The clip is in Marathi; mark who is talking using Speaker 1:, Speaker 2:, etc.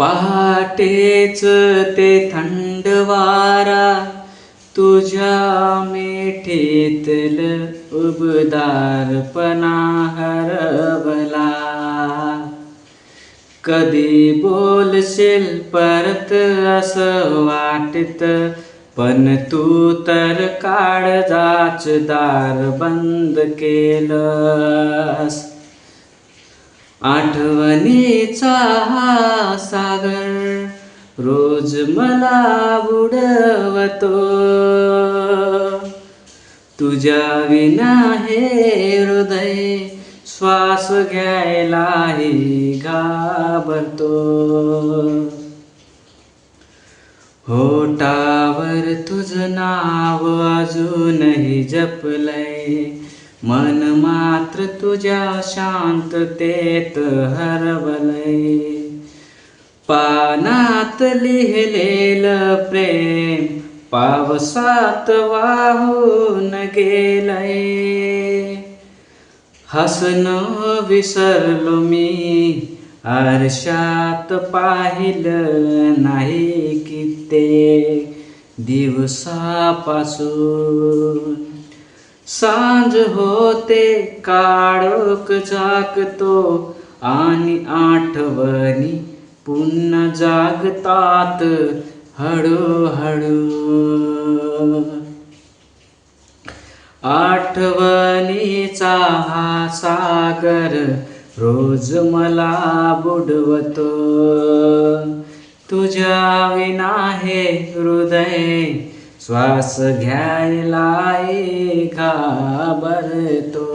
Speaker 1: पहाटेच ते थंड वारा तुझ्या मेठेतल उबदारपणा हरवला. कधी बोलशील परत असं वाटत पण तू तर काळजाच दार बंद केलंस. आठवणीचा हा रोज मला बुडवतो. तुझ्या विना हे हृदय श्वास घ्यायलाही घाबरतो. होटावर तुझं नाव अजूनही जपलंय. मन मात्र तुझ्या शांततेत हरवलंय. पानात लिहिलेलं प्रेम पावसात वाहून गेलंय. हसणं विसरलो मी आरशात पाहिलं नाही कित्येक दिवसापासून. सांज होते काळोख झाकतो आणि आठवणी पुन्हा जागतात हळूहळू. आठवणीचा हा सागर रोज मला बुडवतो. तुझ्या विना हे हृदय श्वास घ्यायला घाबरतो